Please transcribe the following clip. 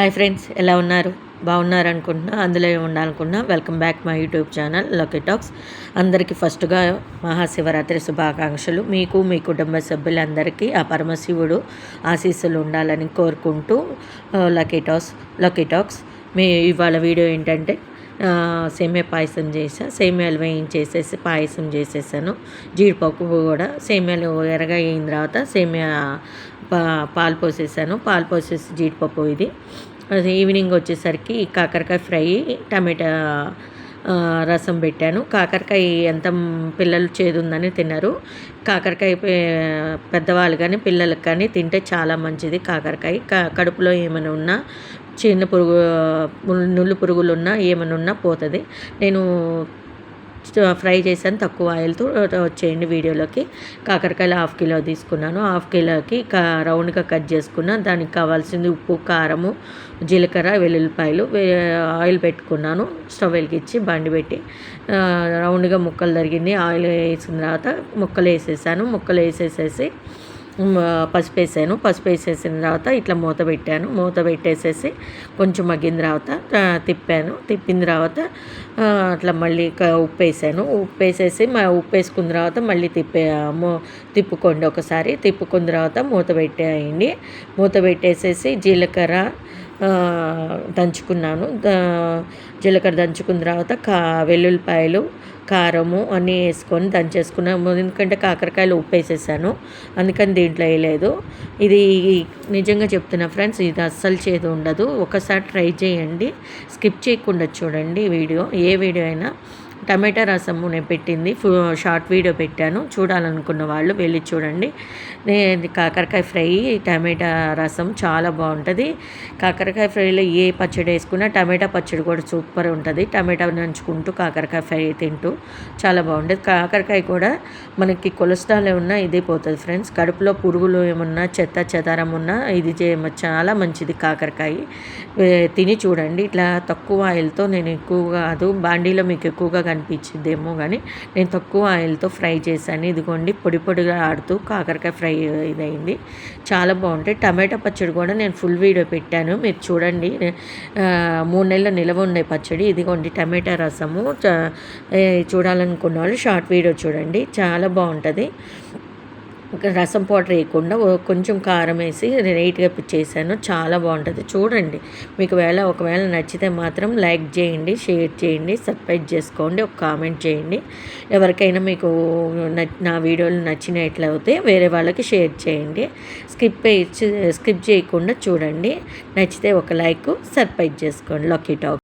Hi friends ఎలా ఉన్నారు? బాగున్నారనుకుంటున్నా అందులో ఉండాలనుకున్నా welcome back my YouTube channel lucky talks అందరికీ ఫస్ట్గా మహాశివరాత్రి శుభాకాంక్షలు. మీకు మీ కుటుంబ సభ్యులందరికీ ఆ పరమశివుడు ఆశీస్సులు ఉండాలని కోరుకుంటూ లక్కీ టాక్స్ లక్కీ టాక్స్ మీ ఇవాళ వీడియో ఏంటంటే సేమియా పాయసం చేసా సేమియాలు వేయించేసేసి పాయసం చేసేసాను. జీడిపప్పు కూడా సేమియాలు ఎరగా అయిన తర్వాత సేమియా పాలు పోసేసాను. పాలు పోసేసి జీడిపప్పు ఇది. అది ఈవినింగ్ వచ్చేసరికి కాకరకాయ ఫ్రై టమాటా రసం పెట్టాను. కాకరకాయ ఎంత పిల్లలు చేదుందని తిన్నారు కాకరకాయ పెద్దవాళ్ళు కానీ పిల్లలకు కానీ తింటే చాలా మంచిది కాకరకాయ. కడుపులో ఏమైనా ఉన్నా చిన్న పురుగు నుళ్ళు పురుగులు ఉన్నా ఏమైనా ఉన్నా పోతుంది. నేను ఫ్రై చేశాను తక్కువ ఆయిల్తో వచ్చేయండి వీడియోలోకి. కాకరకాయలు హాఫ్ కిలో తీసుకున్నాను. హాఫ్ కిలోకి రౌండ్గా కట్ చేసుకున్న. దానికి కావాల్సింది ఉప్పు కారము జీలకర్ర వెల్లుల్లిపాయలు ఆయిల్ పెట్టుకున్నాను. స్టవ్ వెలిగించి బండి పెట్టి రౌండ్గా ముక్కలు తరిగింది. ఆయిల్ వేసిన తర్వాత ముక్కలు వేసేసాను. ముక్కలు వేసేసేసి పసుపు వేసాను. పసుపు వేసేసిన తర్వాత ఇట్లా మూత పెట్టాను. మూత పెట్టేసేసి కొంచెం మగ్గిన తర్వాత తిప్పాను. తిప్పిన తర్వాత అట్లా మళ్ళీ ఉప్పు వేసాను. ఉప్పు వేసేసి ఉప్పు వేసుకున్న తర్వాత మళ్ళీ తిప్పే తిప్పుకోండి ఒకసారి. తిప్పుకున్న తర్వాత మూత పెట్టేయండి. మూత పెట్టేసేసి జీలకర్ర దంచుకున్నాను. జీలకర్ర దంచుకున్న తర్వాత కా వెల్లుల్లిపాయలు కారము అన్నీ వేసుకొని దంచేసుకున్నాము. ఎందుకంటే కాకరకాయలు ఉప్పు వేసేసాను అందుకని దీంట్లో వేయలేదు. ఇది నిజంగా చెప్తున్నా ఫ్రెండ్స్ ఇది అస్సలు చేదు ఉండదు. ఒకసారి ట్రై చేయండి. స్కిప్ చేయకుండా చూడండి వీడియో. ఏ వీడియో అయినా టమాటా రసము నేను పెట్టింది. షార్ట్ వీడియో పెట్టాను. చూడాలనుకున్న వాళ్ళు వెళ్ళి చూడండి. నేను కాకరకాయ ఫ్రై టమాటా రసం చాలా బాగుంటుంది. కాకరకాయ ఫ్రైలో ఏ పచ్చడి వేసుకున్నా టమాటా పచ్చడి కూడా సూపర్ ఉంటుంది. టమాటా నంచుకుంటూ కాకరకాయ ఫ్రై తింటూ చాలా బాగుంటుంది. కాకరకాయ కూడా మనకి కొలెస్ట్రాల్ ఏమన్నా ఇదే పోతుంది ఫ్రెండ్స్. కడుపులో పురుగులు ఏమన్నా చెత్త చెదారం ఉన్నా ఇది చాలా మంచిది కాకరకాయ. తిని చూడండి. ఇట్లా తక్కువ ఆయిల్తో నేను ఎక్కువగా అది బాండీలో మీకు ఎక్కువగా అనిపించిందేమో కానీ నేను తక్కువ ఆయిల్తో ఫ్రై చేశాను. ఇదిగోండి పొడి పొడిగా ఆడుతూ కాకరకాయ ఫ్రై ఇదైంది చాలా బాగుంటాయి. టమాటా పచ్చడి కూడా నేను ఫుల్ వీడియో పెట్టాను. మీరు చూడండి. మూడు నెలల నిలవ ఉండే పచ్చడి. ఇదిగోండి టమాటా రసము. చూడాలనుకున్న వాళ్ళు షార్ట్ వీడియో చూడండి. చాలా బాగుంటుంది. రసం పౌడర్ వేయకుండా కొంచెం కారం వేసి నీట్గా చేశాను. చాలా బాగుంటుంది. చూడండి. మీకు వేళ ఒకవేళ నచ్చితే మాత్రం లైక్ చేయండి షేర్ చేయండి సబ్స్క్రైబ్ చేసుకోండి ఒక కామెంట్ చేయండి. ఎవరికైనా మీకు నా వీడియోలు నచ్చినట్లయితే వేరే వాళ్ళకి షేర్ చేయండి. స్కిప్ స్కిప్ చేయకుండా చూడండి. నచ్చితే ఒక లైక్ సర్ప్రైజ్ చేసుకోండి. Lucky talk.